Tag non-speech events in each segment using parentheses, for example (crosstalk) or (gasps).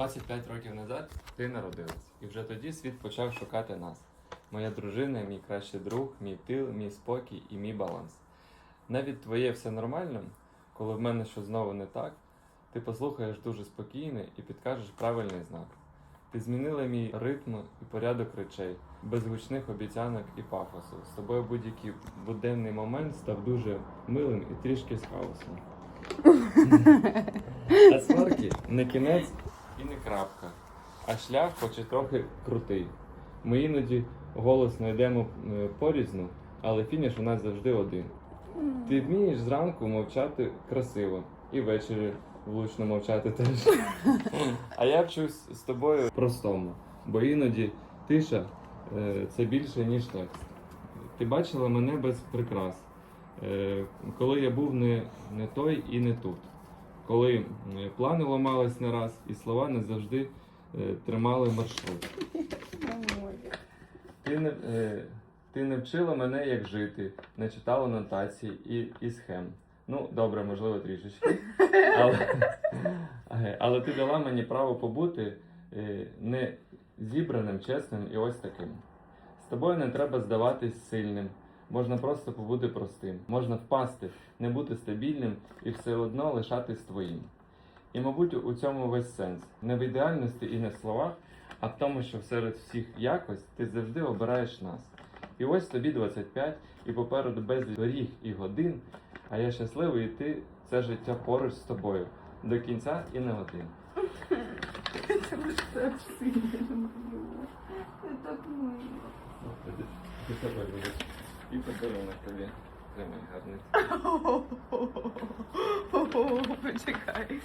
25 років назад ти народилась, і вже тоді світ почав шукати нас. Моя дружина, мій кращий друг, мій тил, мій спокій і мій баланс. Навіть твоє все нормально, коли в мене щось знову не так, ти послухаєш дуже спокійно і підкажеш правильний знак. Ти змінила мій ритм і порядок речей, без гучних обіцянок і пафосу. З тобою будь-який буденний момент став дуже милим і трішки з хаосом. (laughs) А сварки не кінець і не крапка, а шлях хоч і трохи крутий. Ми іноді голосно йдемо е, порізну, але фініш у нас завжди один. Ти вмієш зранку мовчати красиво і ввечері влучно мовчати теж. А я вчусь з тобою простому, бо іноді тиша е, це більше, ніж текст. Ти бачила мене без прикрас, е, коли я був не, не той і не тут, коли плани ламались не раз і слова не завжди е, тримали маршрут. Ти не, е, ти не вчила мене, як жити, не читала нотацій і, і схем. Ну, добре, можливо, трішечки. Але, е, але ти дала мені право побути не зібраним, чесним і ось таким. З тобою не треба здаватись сильним. Можна просто побути простим. Можна впасти, не бути стабільним і все одно лишатись твоїм. І, мабуть, у цьому весь сенс. Не в ідеальності і не в словах, а в тому, що серед всіх якось ти завжди обираєш нас. І ось тобі 25, і попереду безліч доріг і годин, а я щасливий йти це життя поруч з тобою до кінця і не один. Це ви так сильно. Це так мило. І подарунок тобі. Тримай гарний. Почекай.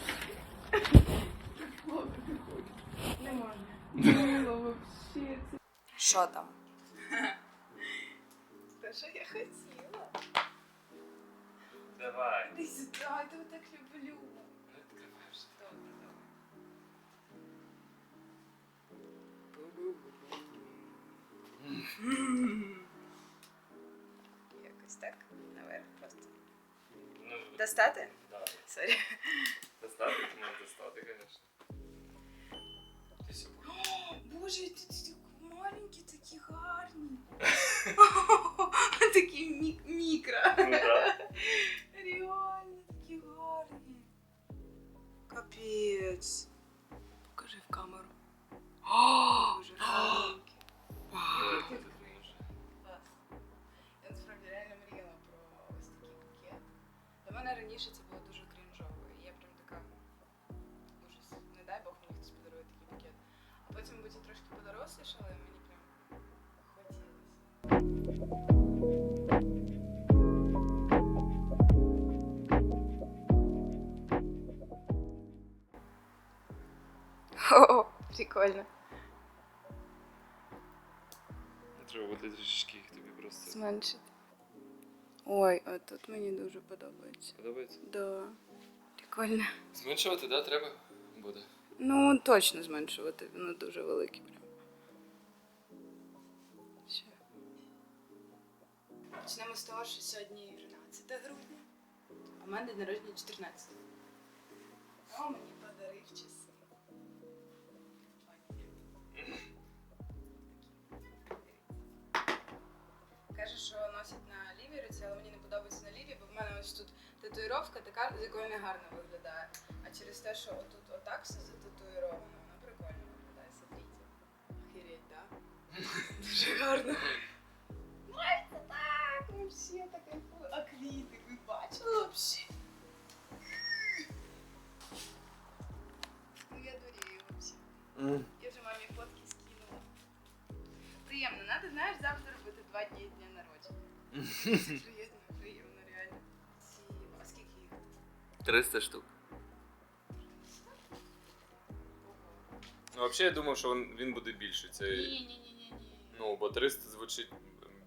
Не можна. Що там? те, що я хотіла. Давай. Ти сюди, я так люблю. Добре, добре. Достати? да. Сорі. Достати, ти можеш достати, звісно. Ти сьогодні. (gasps) О, Боже, ти такі маленькі, такі гарні. (laughs) (laughs) Такі мік- мікро. Ну (laughs) да. Реально такі гарні. Капець. Подорослішала, і мені прям хотілося. О, прикольно. Треба буде трішечки їх тобі просто. Зменшити. Ой, а тут мені дуже подобається. Подобається? Да. Прикольно. Зменшувати, да, треба буде. Ну, точно зменшувати, воно дуже велике Почнемо з того, що сьогодні 13 грудня, а в мене день народження 14. О, мені подарив часи. Каже, що носять на лівій руці, але мені не подобається на лівій, бо в мене ось тут татуїровка така, з якою не гарно виглядає. А через те, що отут отак все зататуїровано, воно прикольно виглядає. Смотрите. Охереть, да? (laughs) Дуже гарно. Вообще. Я вже мамі фотки скинула. Приємно, надо, знаєш, завжди робити два дні дня народження. (laughs) Це приємно, приємно, реально. А скільки їх? 300 штук. Ну, взагалі, я думав, що він, він буде більший. Це, Ні, ні, ні, ні, ні. ну, бо 300 звучить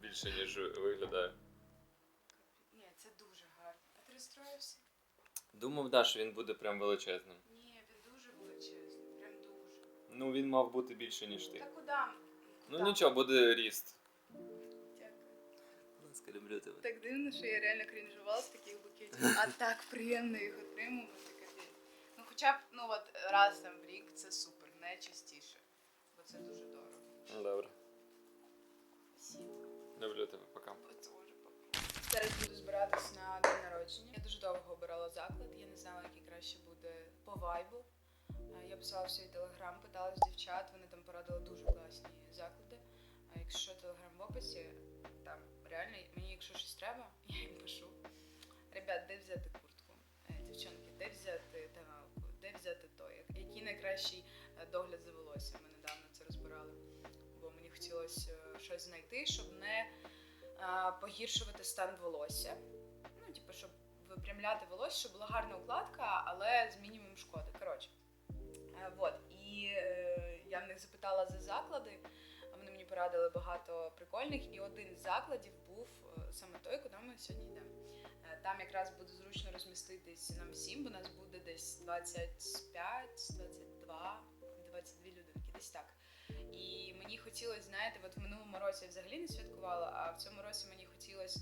більше, ніж виглядає. Ні, це дуже гарно. А ти розстроївся? Думав, да, що він буде прям величезним. Ну, він мав бути більше, ніж ти. Та куди? Ну нічого, буде ріст. Дякую. Будь ласка, люблю тебе. Так дивно, що я реально крінжувала з таких букетів. А так приємно їх отримувати, капець. Ну хоча б ну от раз там в рік це супер, не частіше. Бо це дуже дорого. Ну, Добре. Спасибо. Люблю тебе, пока. Зараз буду збиратись на день народження. Я дуже довго обирала заклад, я не знала, який краще буде по вайбу. Е, Я писала в свій телеграм, питалась дівчат, вони там порадили дуже класні заклади. А якщо телеграм в описі, там реально мені, якщо щось треба, (laughs) я їм пишу. Ребят, де взяти куртку? Е, Дівчонки, де взяти тоналку? Де взяти то? Який найкращий е, догляд за волоссям? Ми недавно це розбирали. Бо мені хотілося щось знайти, щоб не погіршувати стан волосся. Ну, типу, щоб випрямляти волосся, щоб була гарна укладка, але з мінімум шкоди. Коротше. Е, вот. І е, я в них запитала за заклади, а вони мені порадили багато прикольних. І один з закладів був е, саме той, куди ми сьогодні йдемо. Е, Там якраз буде зручно розміститись нам всім, бо нас буде десь 25, 22, 22 людинки, десь так. І мені хотілося, знаєте, от в минулому році я взагалі не святкувала, а в цьому році мені хотілося,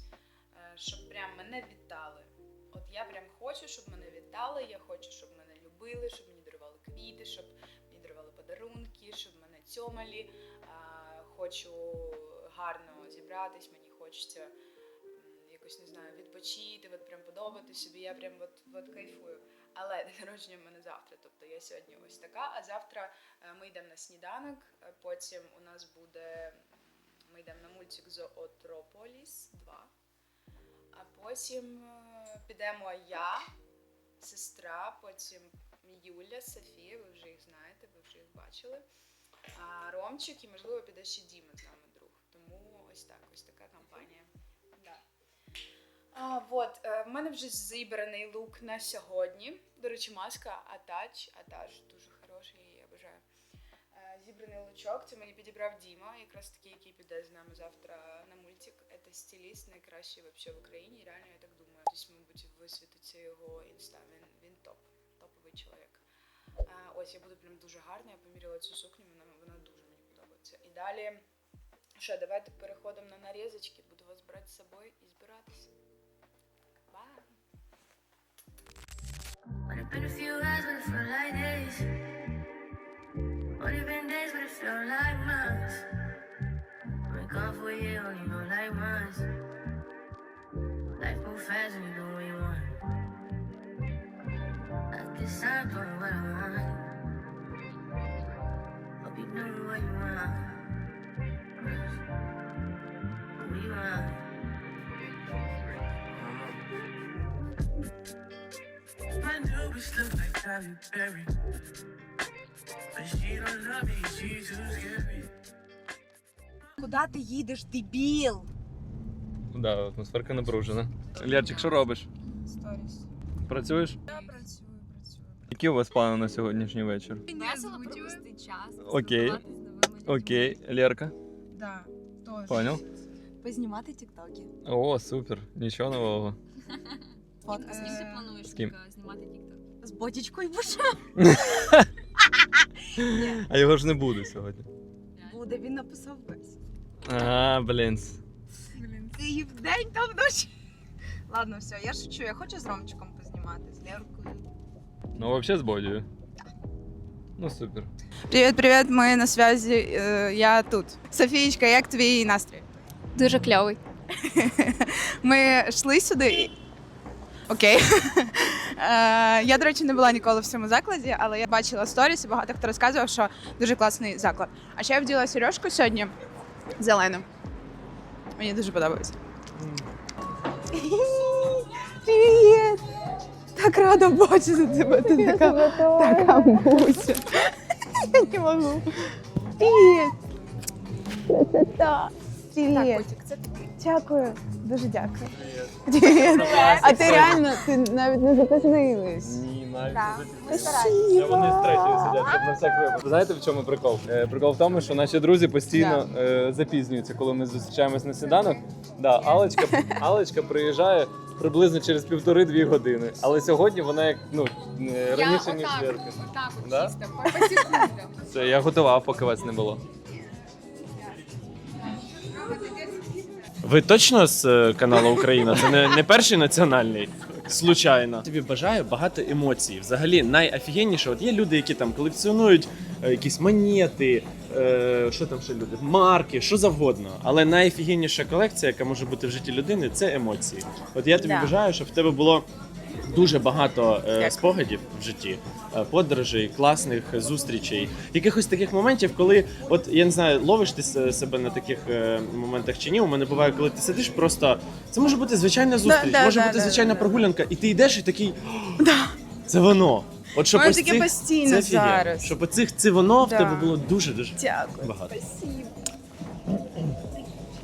щоб прям мене вітали. От я прям хочу, щоб мене вітали, я хочу, щоб мене любили, щоб квіти, щоб мені дарували подарунки, щоб мене цьомали. А, Хочу гарно зібратись, мені хочеться якось не знаю, відпочити, от прям подобати собі. Я прям от, от кайфую. Але (laughs) день народження в мене завтра. Тобто я сьогодні ось така, а завтра Е, Ми йдемо на сніданок, е, потім у нас буде. Ми йдемо на мультик Зоотрополіс 2. А потім е, підемо я, сестра, потім Юля, Софія, ви вже їх знаєте, ви вже їх бачили. А Ромчик і, можливо, піде ще Діма з нами друг. Тому ось так, ось така компанія. Да. А, вот, е, в мене вже зібраний лук на сьогодні. До речі, маска Атач. Атач дуже хороший, я її обожаю. Е, Зібраний лучок, це мені підібрав Діма, якраз такий, який піде з нами завтра на мультик. Це стиліст, найкращий вообще в Україні. Реально, я так думаю. Десь, мабуть, висвітиться його інста. Він, він топ, чоловік. Ось я буду прям дуже гарна. Я поміряла цю сукню, вона, вона дуже мені подобається. І далі, що, давайте переходимо на нарізочки. Буду вас брати з собою і збиратися. Бай! Life move fast when you do what you want. I guess I'm doing what I want. Hope you know what you want. What you want. My new bitch look like Tyler Perry. But she don't love me, she's too scary. Куди ти їдеш, дебіл? Да, атмосферка напружена. Лярчик, що робиш? Сторіс. Працюєш? Я. Які у вас плани на сьогоднішній вечір? Весело провести час. Окей. Окей, Лерка, Да, тоже. понял? Познімати тіктоки. О, супер, нічого нового. Фотка. З ким ти плануєш З ким? Знімати тікток? З ботічкою буша. (laughs) А його ж не буде сьогодні. Буде, він написав весь. А, блін. Блін, це і вдень, та вночі. Ладно, все, я шучу, я хочу з Ромчиком познімати, з Леркою. Ну, взагалі з бодію. Ну, супер. Привіт, привіт, ми на зв'язі. е, Я тут. Софієчка, як твій настрій? Дуже кльовий. (laughs) Ми йшли сюди. і- Окей. Е, (laughs) Я, до речі, не була ніколи в цьому закладі, але я бачила сторіс і багато хто розказував, що дуже класний заклад. А ще я вділа сережку сьогодні зелену. Мені дуже подобається. (laughs) Привіт! Так рада бачити тебе. Ти така, така буся. Я не можу. Привіт! Красота! Привіт! це тобі. Дякую, дуже дякую. Привіт. А ти реально ти навіть не запізнилась. Ні, навіть не. Вони з третьої сидять, щоб на всяк випадок. Знаєте, в чому прикол? Е, Прикол в тому, що наші друзі постійно е, запізнюються, коли ми зустрічаємось на сніданок. Да, Алечка, Алечка приїжджає приблизно через півтори-дві години. Але сьогодні вона як ну е, раніше, ніж Лерка. Отак от Да? чисто, по, по секундам. Це я готував, поки вас не було. Ви точно з е, каналу Україна? Це не, не перший національний? Случайно. Тобі бажаю багато емоцій. Взагалі найофігенніше. От є люди, які там колекціонують е, якісь монети, е, що там ще люди, марки, що завгодно. Але найофігенніша колекція, яка може бути в житті людини, це емоції. От я тобі Да. бажаю, щоб в тебе було. Дуже багато е, спогадів в житті, е, подорожей, класних зустрічей, якихось таких моментів, коли, от я не знаю, ловиш ти с- себе на таких е, моментах чи ні. У мене буває, коли ти сидиш, просто це може бути звичайна зустріч, да, може да, бути да, звичайна да. прогулянка, і ти йдеш і такий. Це воно. От щоб Воно ось таке цих, постійно це офігенно. зараз. Щоб оцих це воно в Да. тебе було дуже дуже Дякую. багато. Спасибо.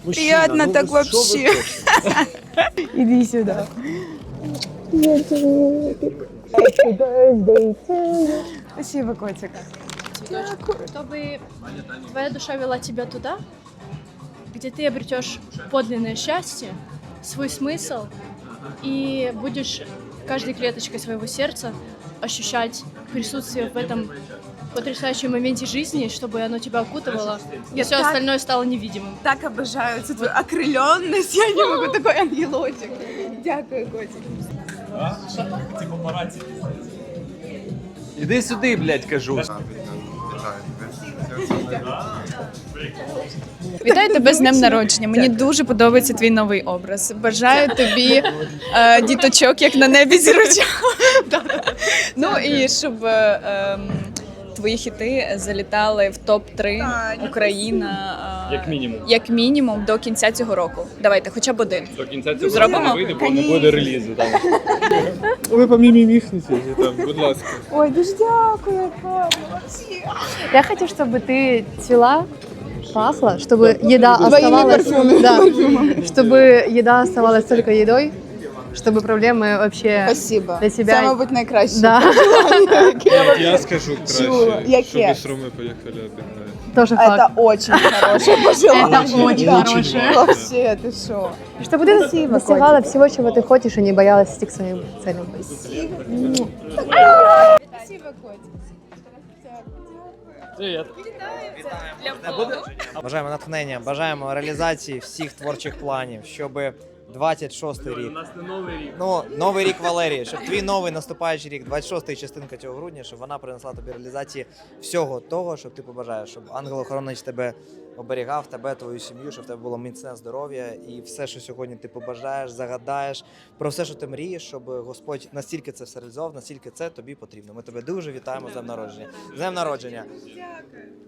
Приятно ну так вообще. Иди (laughs) сюда. Спасибо, котик. Чтобы твоя душа вела тебя туда, где ты обретешь подлинное счастье, свой смысл, и будешь каждой клеточкой своего сердца ощущать присутствие в этом потрясающем моменте жизни, чтобы оно тебя окутывало, и все так- остальное стало невидимым. Так обожаю эту твою окрыленность. Я не могу такой ангелочек. Дякую, котик. Іди сюди, блядь, кажу. Вітаю тебе з днем народження. Мені дуже подобається твій новий образ. Бажаю тобі е, діточок, як на небі зірочок. ну і щоб е, ем, твої хіти залітали в топ 3 Таня, Україна. е, Як мінімум. як мінімум до кінця цього року. Давайте, хоча б один. До кінця цього Зробимо? року не вийде, бо не буде релізу. Там. Ви (laughs) поміміміхнете, там, будь ласка. Ой, дуже дякую, Павло. Я хочу, чтобы ты цвела, пахла, чтобы еда оставалась, да, чтобы еда оставалась только едой, чтобы проблемы вообще Спасибо. для тебя. Це, мабуть, найкраще. Да, (laughs) Я скажу краще, Чула. Яке? щоб ви з Роми поїхали обігнати. тоже Это факт. очень хорошее (laughs) пожелание. Это очень Да. хорошее. Вообще, ты что? Чтобы ты достигала всего, чего ты хочешь, и не боялась идти к своим целям. Бажаємо натхнення, бажаємо реалізації всіх творчих планів, щоб 26 й рік. Ну, новий рік Валерії, щоб твій новий наступаючий рік, 26-й частинка цього грудня, щоб вона принесла тобі реалізації всього того, що ти побажаєш, щоб ангел-охоронець тебе оберігав, тебе, твою сім'ю, щоб в тебе було міцне здоров'я і все, що сьогодні ти побажаєш, загадаєш, про все, що ти мрієш, щоб Господь настільки це все реалізував, настільки це тобі потрібно. Ми тебе дуже вітаємо з днем народження. З днем народження!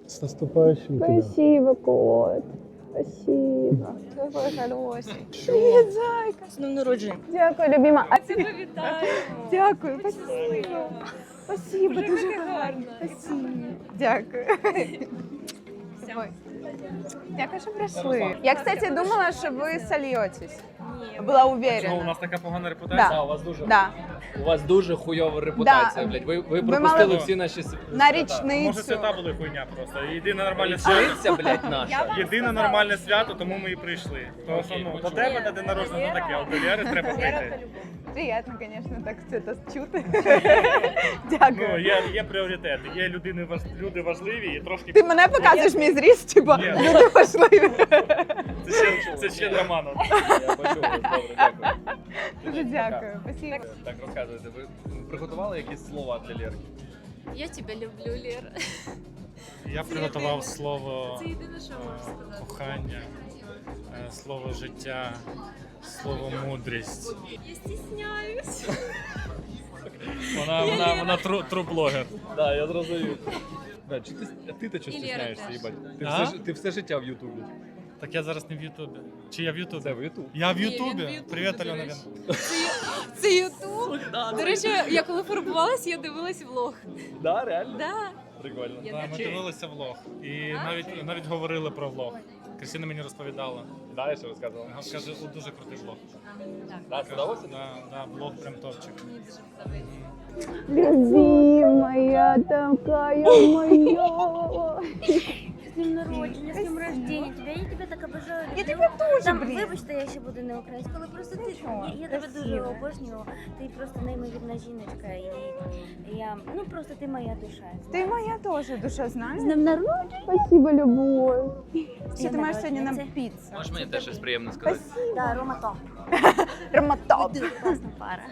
З наступаючим. Спасибо, кот. Спасибо. Твоє хороший. Привіт, зайка. З днем народження. Дякую, любима. А Дякую, спасибо. Спасибо, дуже гарно. Спасибо. Дякую. Ой. Дякую, що прийшли. Я, кстати, думала, що ви сольєтесь. Була уверена. нас така погана репутація? Да. у вас дуже Да. у вас дуже хуйова репутація, блядь. Ви, ви пропустили мали- всі наші На річницю. були хуйня просто. Єдине нормальне Річниця, блядь, наша. Єдине нормальне свято, тому ми і прийшли. Тому що ну, до тебе на день народження ну, таке, а до Лєри треба прийти. Приємно, звісно, так це та чути. (laughs) Ну, є, є пріоритети, є людини, важ- люди важливі і трошки Ти мене показуєш мій зріст, типа, Ні. люди важливі. це ще, це ще Романов. Я почув, добре, дякую. Дуже дякую. Спасибо. Так, розказуйте, ви приготували якісь слова для Лєрки? Я тебя люблю, Лера. Я приготував слово Це єдине, що можу сказати. кохання, е, слово життя, слово мудрість. Я стісняюсь. Вона, вона, вона тру, тру-блогер. Да, я зрозумів. Чи ти, а ти то чого І Лєра стісняєшся, теж. їбать? Ти А? все, ж- ти все життя в Ютубі. Так я зараз не в Ютубі. Чи я в Ютубі? Це в Ютуб. Я в Ні, він Ютубі. в Ютубі, Привіт, до Альона речі. Це Ютуб. До речі, я коли фарбувалась, я дивилась влог. Да, реально? Да. Прикольно. Я Да, ми дивилися влог. І навіть, навіть говорили про влог. Крістіна мені розповідала. Да, я що розказував? Вона Каже, «О, дуже крутий блог. Да, сподобався? Да, да, блог прям топчик. Любимая такая моя. З днем народження, з днем рождения тебе. Я тебе так обожаю. Я тебе теж, Там, блін. Вибачте, я ще буду не українською, але просто ти Нічого, я, я тебе дуже обожнюю. Ти просто неймовірна жіночка, і я ну просто ти моя душа. Ти моя теж душа, знаєш? З днем народження. Спасибо, любовь. Що ти маєш сьогодні нам піцу? Можеш мені теж щось приємне сказати? Да, Рома топ. Роматоп. (laughs) Дуже класна пара.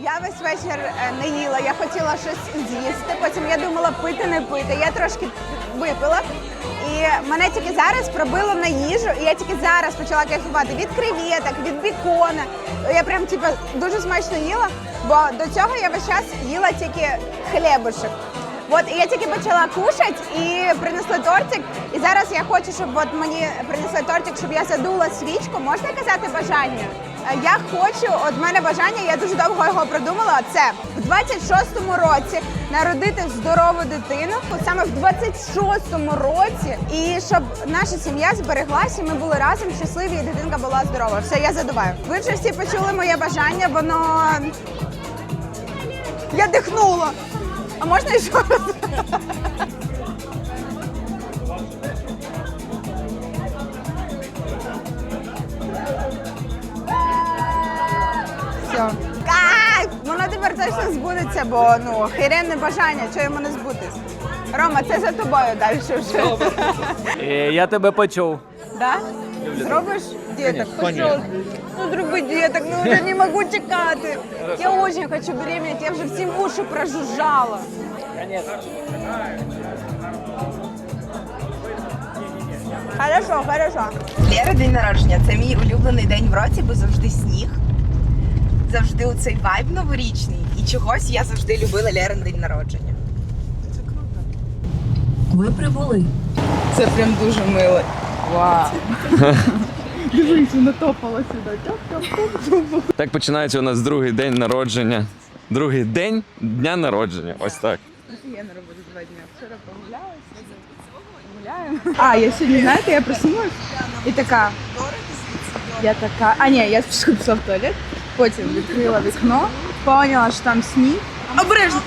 Я весь вечір е, не їла, я хотіла щось з'їсти. Потім я думала пити, не пити. Я трошки випила. І мене тільки зараз пробило на їжу, і я тільки зараз почала кайфувати від креветок, від бікона. Я прям типу, дуже смачно їла, бо до цього я весь час їла тільки хлібушек. От і я тільки почала кушати і принесли тортик. І зараз я хочу, щоб от мені принесли тортик, щоб я задула свічку. Можна казати бажання? Я хочу, от мене бажання, я дуже довго його продумала. Це в 26-му році народити здорову дитину, саме в 26-му році, і щоб наша сім'я збереглася, ми були разом щасливі, і дитинка була здорова. Все, я задуваю. Ви вже всі почули моє бажання, воно я дихнула. А можна ще раз? Все. Кайф! Воно тепер точно збудеться, бо ну хейренне бажання, що йому не збутись. Рома, це за тобою далі вже. (laughs) Е, Я тебе почув. Да? Зробиш діток? Пішов. Ну, зроби діток, ну вже не можу чекати. Я дуже хочу беременеть, я вже всім уші прожужжала. Хорошо, хорошо. Лєра день народження. Це мій улюблений день в році, бо завжди сніг. Завжди у цей вайб новорічний. І чогось я завжди любила Лєрин день народження. Ви прибули. Це прям дуже мило. Вау. (laughs) Так починається у нас другий день народження. Другий день дня народження. Ось так. Я на роботу два дні. Вчора гуляємо. А, я сьогодні, знаєте, я проснулась і така. Я така. А ні, я пішла в туалет, потім відкрила вікно, поняла, що там сніг. Обережно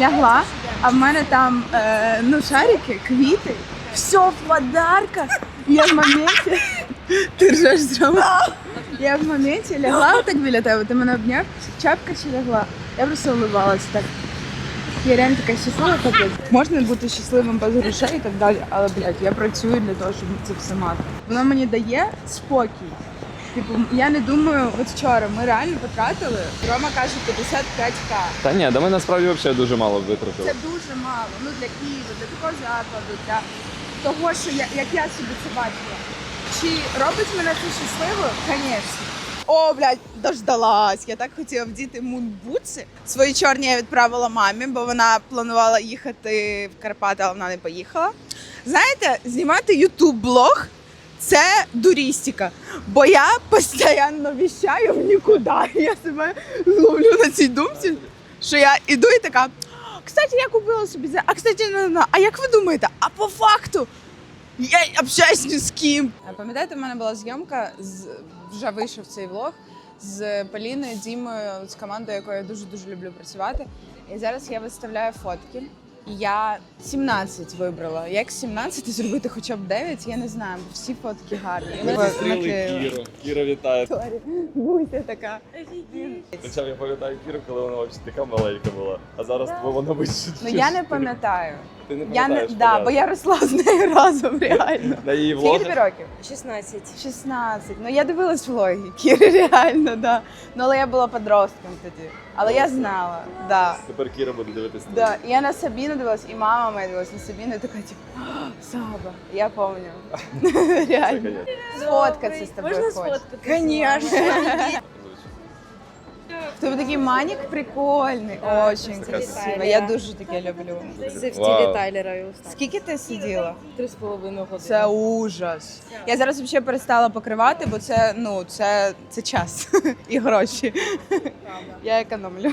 лягла, а в мене там е, ну, шарики, квіти, все в подарках. Я в моменті. Ти ржеш зробила. Я в моменті лягла так біля тебе, ти мене обняв, чапка чи лягла. Я просто улыбалась так. Я реально така щаслива, капець. Можна бути щасливим без грошей і так далі, але блядь, я працюю для того, щоб це все мати. Воно мені дає спокій. Типу, я не думаю, от вчора ми реально потратили. Рома каже 55к. Та ні, да ми насправді взагалі дуже мало витратили. Це дуже мало. Ну для Києва, для такого закладу, для того, що я, як я собі це бачила. Чи робить мене це щасливою? Звісно. О, блядь, дождалась. Я так хотіла вдіти мунбутси. Свої чорні я відправила мамі, бо вона планувала їхати в Карпати, але вона не поїхала. Знаєте, знімати ютуб блог це дурістика. Бо я постійно віщаю в нікуди. Я себе ловлю на цій думці, що я іду і така. Кстати, я купила собі це. А кстати, на, на. а як ви думаєте? А по факту я общаюсь ні з ким. Пам'ятаєте, в мене була зйомка з вже вийшов цей влог з Поліною, Дімою, з командою, якою я дуже дуже люблю працювати. І зараз я виставляю фотки. Я 17 вибрала. Як з 17 (laughs) зробити хоча б 9, я не знаю, бо всі фотки гарні. Ми. Кіру. Кіра вітає. Буся така. Хоча я пам'ятаю Кіру, коли вона взагалі така маленька була. А зараз вона вище. Ну я не пам'ятаю. Ти не Я не пам'ятаєш, да, бо я росла з нею (laughs) разом реально. На її Скільки тобі років? 16. 16. Ну я дивилась влоги. Кіри (laughs) реально, да. Ну але я була подростком тоді. Але я знала, да. Тепер Кіра буде дивитися. Да, і я на Сабіну дивилась, і мама моя дивилась на Сабіну, і така, типу, Саба, я пам'ятаю. (laughs) Реально. Сфоткатися з тобою Можна сфоткатися? Конечно. В тебе такий манік прикольний, очень красиво. Я дуже таке люблю. Це в Вау. Тайлера і Уста. Скільки ти сиділа? Три з половиною години. Це ужас. Я зараз взагалі перестала покривати, бо це ну це, це час (laughs) і гроші. Я економлю.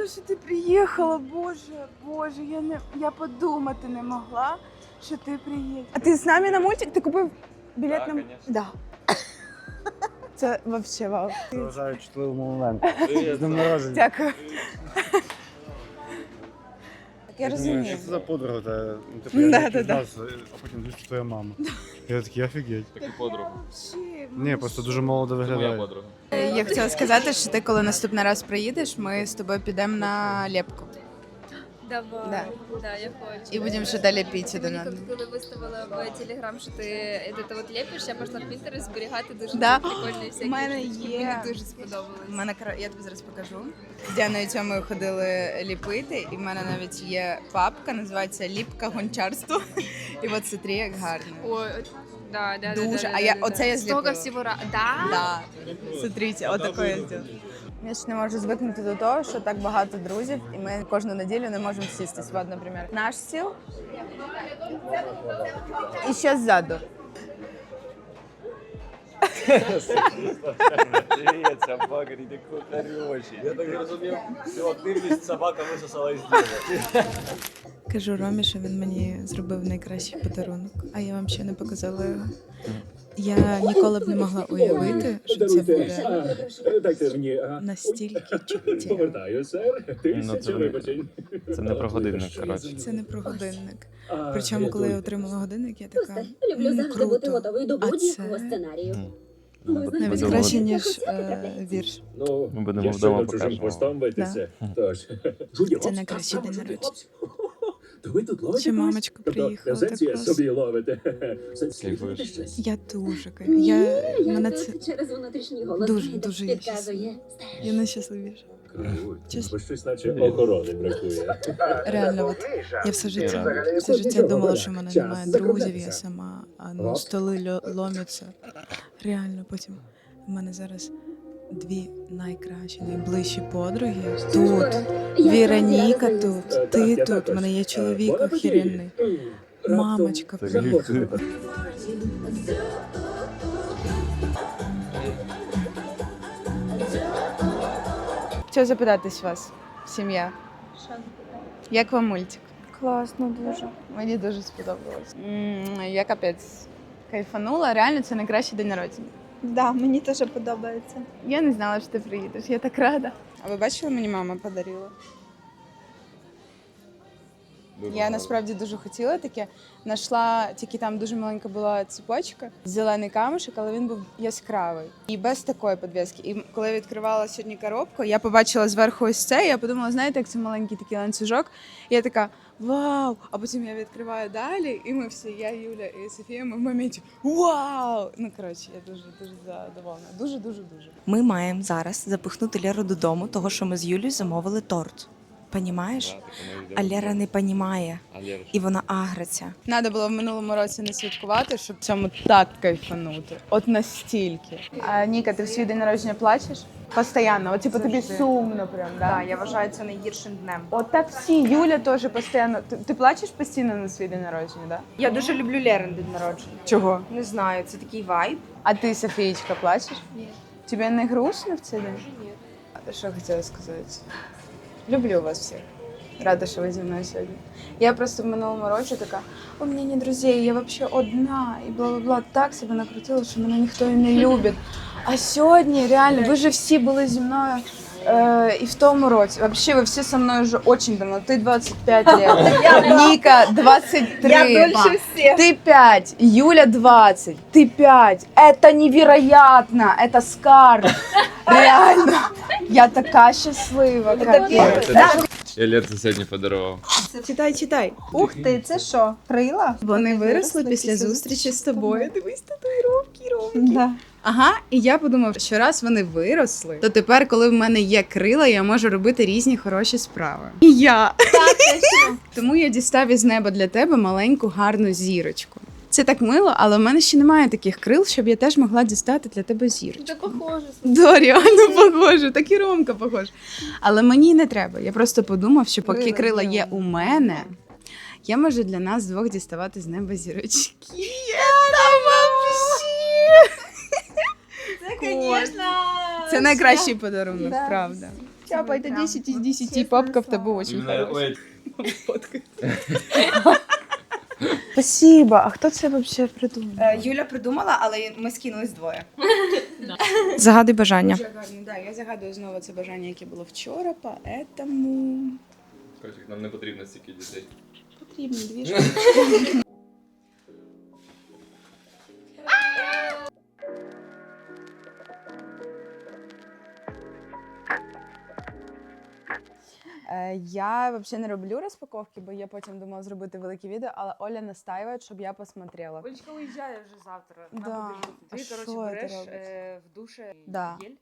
Рада, що ти приїхала, Боже, Боже, я не я подумати не могла, що ти приїдеш. А ти з нами на мультик? Ти купив білет Да, на конечно. Да. (laughs) Це вообще вау. Вважаю чутливий момент. З днем народження. Дякую. Я розумію. Що це за подруга? Та, ну, типу, я да, да, да. нас, а потім дивлюсь, що твоя мама. Я такий, офігеть. Так і подруга. Ні, просто дуже молодо Моя виглядає. подруга. Я хотіла сказати, що ти коли наступний раз приїдеш, ми з тобою підемо на лепку. Давай, Да. да, я хочу. І будемо ще далі піти один Мені коли виставила в телеграм, що ти це от лепиш, я пішла в Пінтерест зберігати дуже Да. прикольні всякі. У мене штучки. є- Мені дуже сподобалось. У мене кра- я тобі зараз покажу. З Діаною Тьомою ходили ліпити, і в мене навіть є папка, називається Ліпка гончарство. І от смотри, як гарно. Ой, да, да, да, Дуже. да, А да, я- да, оце да. я Столько зліпила. всього ра... Да? Да. Смотрите, от такое я зробила. Я ж не можу звикнути до того, що так багато друзів, і ми кожну неділю не можемо сістись. Вот, наприклад, наш стіл. І ще ззаду. Привіт, собака, ти такий хороший. Я так зрозумів, що активність собака висосала із діла. Кажу Ромі, що він мені зробив найкращий подарунок, а я вам ще не показала його. Я ніколи б не могла уявити, що це буде Дайте мені, настільки чуттєво. повертаю, сер. Ну, Тисяча це, вибачень. це не про годинник, коротше. Це не про годинник. А, Причому, коли я отримала годинник, я така Люблю «М, завжди бути круто. готовою до А будь-якого це- сценарію. Ну, бу- знаєте, навіть будемо- краще, ніж е, вірш. Ну, Ми будемо я вдома щойно чужим покажемо. хвостом битися. Тож, Це найкращий день народження. То ви тут ловите когось? мамочка Тобто, приїхала, так сенсі класно. собі ловите. Я дуже кайфую. Ні, Я, я мене це через внутрішній голос дуже, дуже є підказує. я найщасливіша. Чесно. Бо щось наче охорони бракує. Реально, от я все життя, все життя думала, що в мене немає друзів, я сама, а ну столи льо- ломяться. Реально, потім в мене зараз дві найкращі, найближчі подруги. Тут Віроніка тут, ти тут, у мене є чоловік охеренний. Мамочка, Заходьте. Хотіла запитатись вас, сім'я. Як вам мультик? Класно дуже. Мені дуже сподобалось. Я капець кайфанула. Реально, це найкращий день народження. Да, мені теж подобається. Я не знала, що ти приїдеш. Я так рада. А ви бачили, мені мама подарила? Я насправді дуже хотіла таке. Нашла тільки там дуже маленька була цепочка, зелений камушек, але він був яскравий і без такої підв'язки. І коли я відкривала сьогодні коробку, я побачила зверху ось це. І я подумала, знаєте, як це маленький такий ланцюжок. І я така вау! А потім я відкриваю далі, і ми всі, я, Юля і Софія, ми в моменті вау! Ну коротше, я дуже дуже задоволена. Дуже дуже дуже. Ми маємо зараз запихнути Леру додому, того що ми з Юлією замовили торт. Понімаєш? А Лера не понімає, і вона агриться. Надо було в минулому році не святкувати, щоб цьому так кайфанути. От настільки. А Ніка, ти в свій день народження плачеш? Постоянно. От типу тобі сумно прям, да? Так, я вважаю це найгіршим днем. От так всі. Юля теж постійно. Ти, ти плачеш постійно на свій день народження, да? Я дуже люблю Лерин день народження. Чого? Не знаю, це такий вайб. А ти, Софієчка, плачеш? Ні. Тебе не грустно в цей день? Ні. А Що хотіла сказати? Люблю вас всіх. Рада, що ви зі мною сьогодні. Я просто в минулому році така, у мене не друзей, я взагалі одна, і бла-бла-бла. Так себе накрутила, що мене ніхто і не любить. А сьогодні реально, ви же всі були зі мною. Е, і в тому році. Вообще, ви всі со мною вже дуже давно. Ти 25 років, Ніка 23. Я дольше всіх. Ты 5, Юля 20, ты 5. Это невероятно, это скар. Реально. Я така щаслива. капець. Я Лерці сьогодні подарував. Читай, читай. Ух ти, це що? Крила? Вони виросли після зустрічі з тобою. Дивись, татуїровки ровні. Да. Ага, і я подумав, що раз вони виросли, то тепер, коли в мене є крила, я можу робити різні хороші справи. І я. Тому я дістав із неба для тебе маленьку гарну зірочку. Це так мило, але в мене ще немає таких крил, щоб я теж могла дістати для тебе зірочку. Це похоже. Да, реально похоже, так і Ромка похож. Але мені не треба. Я просто подумав, що поки Крила крила є у мене, я можу для нас двох діставати з неба зірочки. Це Звісно. Це найкращий подарунок, Да. правда. Это Прям 10 из 10. Папка в тебе очень хорошая. (laughs) Спасибо. А хто це взагалі придумав? Е, Юля придумала, але ми скинулись двоє. Загадуй бажання. Да. Я загадую знову це бажання, яке було вчора, поэтому... Нам не потрібно стільки дітей. Потрібно дві Е, (laughs) Я взагалі не роблю розпаковки, бо я потім думала зробити велике відео, але Оля настаиває, щоб я посмотрела. Олечка уїжджає вже завтра Да. Ти, коротше, береш е, в душе Да. гель,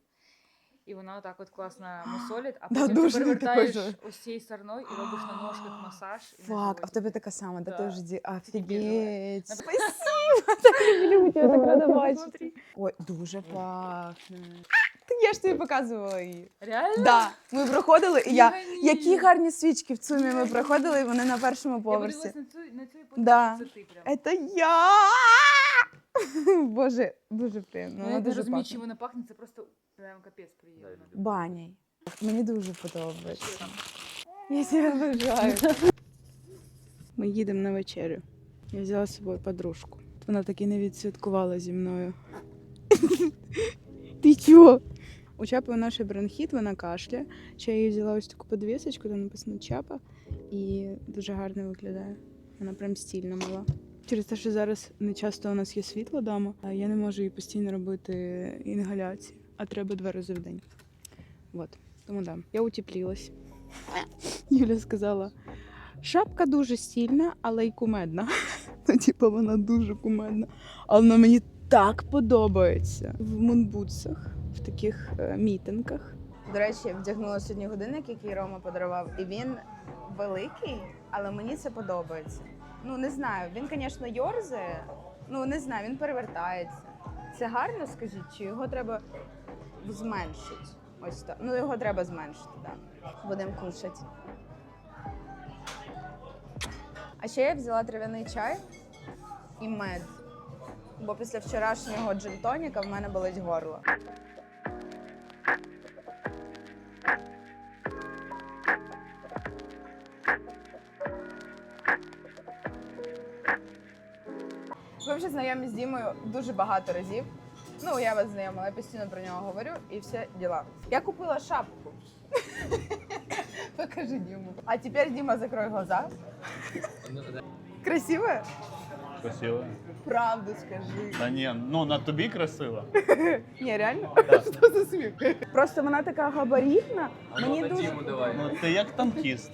і вона отак от класно (gasps) мусолить, а Да, потім ти дуже перевертаєш ось цією стороною і робиш на ножках (gasps) масаж. Фак, а в тебе така сама, да, Да. ти ді... Офігеть. Спасибо, так (laughs) люблю, я так рада (laughs) бачити. Ой, дуже пахне. Так я ж тобі показувала її. Реально? Да, ми проходили, і я. Ні. Які гарні свічки в ЦУМі ми проходили, і вони на першому Я поверсі. подивилась на цю, на цю і подумала, Да. це ти прям. Это я! Боже, дуже приємно. Ну, Вона я не дуже розумію, пахне. вона пахне, це просто прям капець приємно. Баняй. Мені дуже подобається. Я тебе бажаю. Ми їдемо на вечерю. Я взяла з собою подружку. Вона таки не відсвяткувала зі мною. (laughs) Ти чого? У чапи у нашій бронхіт, вона кашляє. Ще я їй взяла ось таку подвісочку, там написано чапа, і дуже гарно виглядає. Вона прям стільна мала. Через те, що зараз не часто у нас є світло вдома, а я не можу їй постійно робити інгаляції, а треба два рази в день. От, тому да. Я утеплілась. (laughs) Юля сказала: шапка дуже стільна, але й кумедна. (laughs) Ну, типу, вона дуже кумедна. Але вона мені так подобається. В мунбутсах, таких е, мітингах. До речі, вдягнула сьогодні годинник, який Рома подарував, і він великий, але мені це подобається. Ну, не знаю, він, звісно, йорзає. Ну, не знаю, він перевертається. Це гарно, скажіть, чи його треба зменшити? Ось так. Ну, його треба зменшити, так. Да. Будемо кушати. А ще я взяла трав'яний чай і мед. Бо після вчорашнього джин-тоніка в мене болить горло. Знайомі з Дімою дуже багато разів. Ну, я вас знайомила, я постійно про нього говорю і все діла. Я купила шапку. (laughs) Покажи Діму. А тепер Діма, закрой глаза. Красиво? Красиво. Правду скажи. Та ні, ну на тобі красиво. (laughs) Ні, реально? (laughs) Що за сміх? Просто вона така габаритна. Мені дуже. Ну ти як танкіст.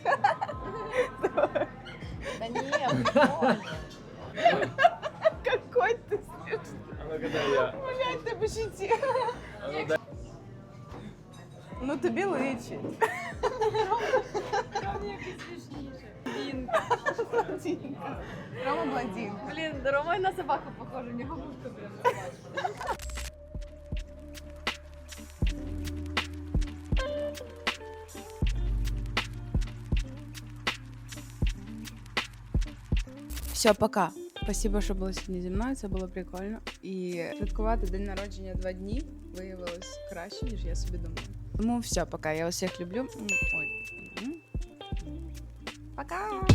Да ні, прикольно. Какой ти смішний. Блять, тебе щиті. Ну тобі личить. Блондинка. Рома блондинка. Блін, Рома на собаку похожа, у нього вушка прям собачка. Все, пока. Спасибо, що були сьогодні зі мною. Це було прикольно. І святкувати день народження два дні виявилось краще, ніж я собі думала. Тому все, пока. Я усіх люблю. Ой. Пока.